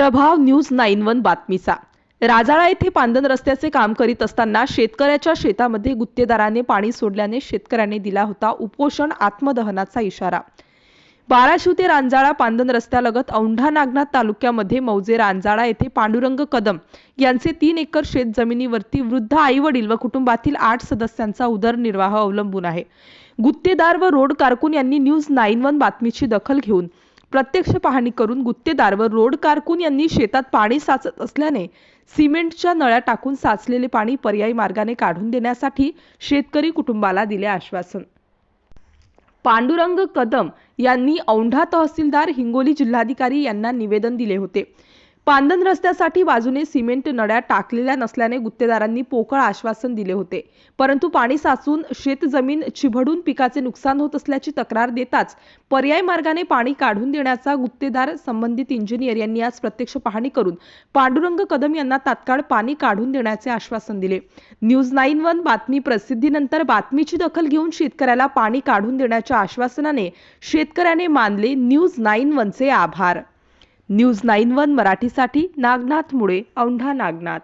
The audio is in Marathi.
प्रभाव न्यूज नाईन वन बातमीचा. राजाळा येथे पांदन रस्त्याचे काम करीत असताना शेतकऱ्याच्या शेतामध्ये गुत्तेदाराने पाणी सोडल्याने शेतकऱ्याने दिला होता उपोषण आत्मदहनाचा इशारा. बाराशिव ते रांजाळा पांदन रस्त्यालगत औंढा नागनाथ तालुक्यामध्ये मौजे रांजाळा येथे पांडुरंग कदम यांचे तीन एकर शेत जमिनीवरती वृद्ध आईवडील व कुटुंबातील आठ सदस्यांचा उदरनिर्वाह अवलंबून आहे. गुत्तेदार व रोड कारकून यांनी न्यूज नाईन वन बातमीची दखल घेऊन प्रत्यक्ष पाहणी करून गुत्तेदार व रोड कारकून यांनी शेतात पाणी साचत असल्याने सिमेंटच्या नळ्या टाकून साचलेले पाणी पर्यायी मार्गाने काढून देण्यासाठी शेतकरी कुटुंबाला दिले आश्वासन. पांडुरंग कदम यांनी औंढा तहसीलदार हिंगोली जिल्हाधिकारी यांना निवेदन दिले होते. पांदन रस्त्यासाठी बाजूने सिमेंट नड्या टाकलेल्या नसल्याने गुत्तेदारांनी पोकळ आश्वासन दिले होते. परंतु पाणी साचून शेतजमीन चिभडून पिकाचे नुकसान होत असल्याची तक्रार देताच पर्याय मार्गाने पाणी काढून देण्याचा गुत्तेदार संबंधित इंजिनियर यांनी आज प्रत्यक्ष पाहणी करून पांडुरंग कदम यांना तात्काळ पाणी काढून देण्याचे आश्वासन दिले. न्यूज नाईन वन बातमी प्रसिद्धीनंतर बातमीची दखल घेऊन शेतकऱ्याला पाणी काढून देण्याच्या आश्वासनाने शेतकऱ्याने मानले न्यूज नाईन वनचे आभार. न्यूज नाईन वन मराठीसाठी नागनाथ मुळे औंढा नागनाथ.